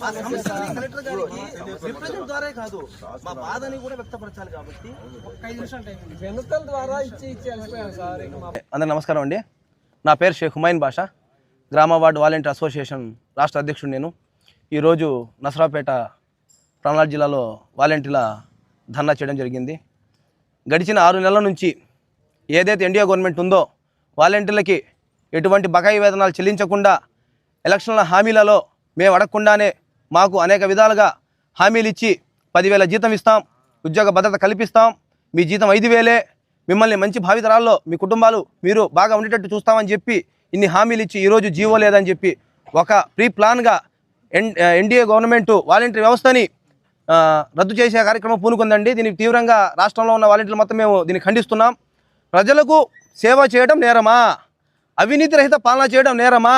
మా సమస్యని కలెక్టర్ గారికి రిప్రజెంట్ ద్వారా కాదు మా బాధని కూడా వ్యక్తపరచాలి కాబట్టి ఒక్క ఐదు నిమిషాలు టైం వెనుకల ద్వారా ఇచ్చి ఇచ్చి వెళ్ళిపోయాం సార్ ఇక నమస్కారం అండి. నా పేరు షేక్ హుమాయిన్ బాషా. గ్రామ వార్డు వాలంటీర్ అసోసియేషన్ రాష్ట్ర అధ్యక్షుడు నేను. ఈరోజు నసరాపేట పల్నాడు జిల్లాలో వాలంటీర్ల ధర్నా చేయడం జరిగింది. గడిచిన ఆరు నెలల నుంచి ఏదైతే ఎన్డీఏ గవర్నమెంట్ ఉందో వాలంటీర్లకి ఎటువంటి బకాయి వేతనాలు చెల్లించకుండా ఎలక్షన్ల హామీలలో మేము అడగకుండానే మాకు అనేక విధాలుగా హామీలు ఇచ్చి పదివేల జీతం ఇస్తాం ఉద్యోగ భద్రత కల్పిస్తాం. మీ జీతం ఐదు వేలే. మిమ్మల్ని మంచి భావితరాల్లో మీ కుటుంబాలు మీరు బాగా ఉండేటట్టు చూస్తామని చెప్పి ఇన్ని హామీలు ఇచ్చి ఈరోజు జీవో లేదని చెప్పి ఒక ప్రీ ప్లాన్గా ఎన్ ఎన్డీఏ గవర్నమెంట్ వాలంటీర్ వ్యవస్థని రద్దు చేసే కార్యక్రమం పూనుకుందండి. దీనికి తీవ్రంగా రాష్ట్రంలో ఉన్న వాలంటీర్లు మొత్తం మేము దీన్ని ఖండిస్తున్నాం. ప్రజలకు సేవ చేయడం నేరమా? అవినీతి రహిత పాలన చేయడం నేరమా?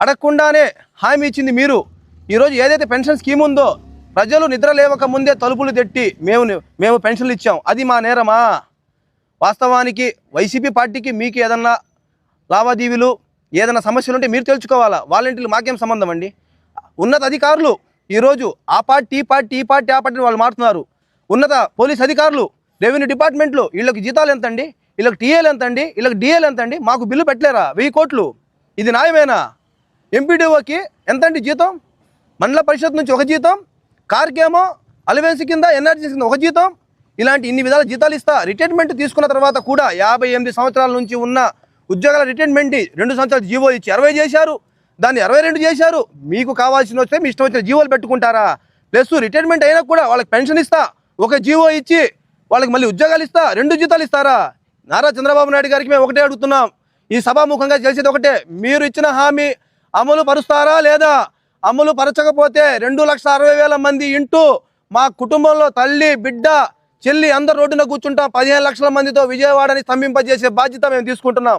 అడగకుండానే హామీ ఇచ్చింది మీరు. ఈరోజు ఏదైతే పెన్షన్ స్కీమ్ ఉందో ప్రజలు నిద్ర లేవక ముందే తలుపులు తెట్టి మేము మేము పెన్షన్లు ఇచ్చాం. అది మా నేరమా? వాస్తవానికి వైసీపీ పార్టీకి మీకు ఏదన్నా లావాదేవీలు ఏదైనా సమస్యలు ఉంటే మీరు తెలుసుకోవాలా? వాలంటీర్లు మాకేం సంబంధం అండి? ఉన్నత అధికారులు ఈరోజు ఆ పార్టీ ఈ పార్టీ ఈ పార్టీ ఆ పార్టీ వాళ్ళు మారుతున్నారు. ఉన్నత పోలీస్ అధికారులు రెవెన్యూ డిపార్ట్మెంట్లు వీళ్ళకి జీతాలు ఎంత అండి వీళ్ళకి టీఏలు ఎంత అండి వీళ్ళకి డిఏలు ఎంత అండి మాకు బిల్లు పెట్టలేరా? వెయ్యి కోట్లు. ఇది న్యాయమేనా? ఎంపీడీఓకి ఎంత అండి జీతం? మండల పరిషత్ నుంచి ఒక జీతం కార్కేమో అలవెన్స్ కింద ఎన్ఆర్జీ కింద ఒక జీతం. ఇలాంటి ఇన్ని విధాల జీతాలు ఇస్తా. రిటైర్మెంట్ తీసుకున్న తర్వాత కూడా యాభై ఎనిమిది సంవత్సరాల నుంచి ఉన్న ఉద్యోగాల రిటైర్మెంట్ రెండు సంవత్సరాలు జీవో ఇచ్చి అరవై చేశారు. దాన్ని అరవై రెండు చేశారు. మీకు కావాల్సిన వస్తే మీ ఇష్టం వచ్చిన జీవోలు పెట్టుకుంటారా? ప్లస్ రిటైర్మెంట్ అయినా కూడా వాళ్ళకి పెన్షన్ ఇస్తా. ఒక జీవో ఇచ్చి వాళ్ళకి మళ్ళీ ఉద్యోగాలు ఇస్తా. రెండు జీతాలు ఇస్తారా? నారా చంద్రబాబు నాయుడు గారికి మేము ఒకటే అడుగుతున్నాం. ఈ సభాముఖంగా చేసేది ఒకటే. మీరు ఇచ్చిన హామీ అమలు పరుస్తారా లేదా? అమలు పరచకపోతే రెండు లక్షల అరవై వేల మంది ఇంటూ మా కుటుంబంలో తల్లి బిడ్డ చెల్లి అందరు రోడ్డున కూర్చుంటాం పదిహేను లక్షల మందితో విజయవాడని స్తంభింపజేసే బాధ్యత మేము తీసుకుంటున్నాం.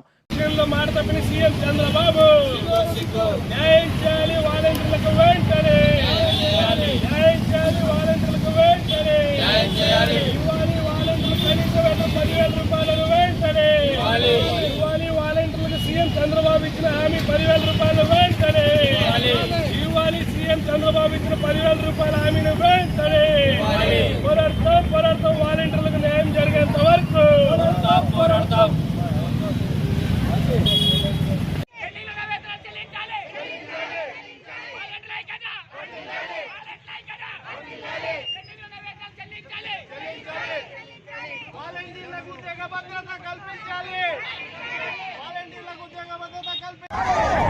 చంద్రబాబు. ఇచ్చిన హామీ పదివేల రూపాయలు వెంటనే చంద్రబాబు ఇచ్చిన పదివేల రూపాయల హామీని వెంటనే పోరాడతాం పోరాడతాం. వాలంటీర్లకు న్యాయం జరిగేంత వరకు. పోరాడతాం భద్రత కల్పించాలి. వాలంటీర్లకు ఉద్యోగ భద్రత కల్పించాలి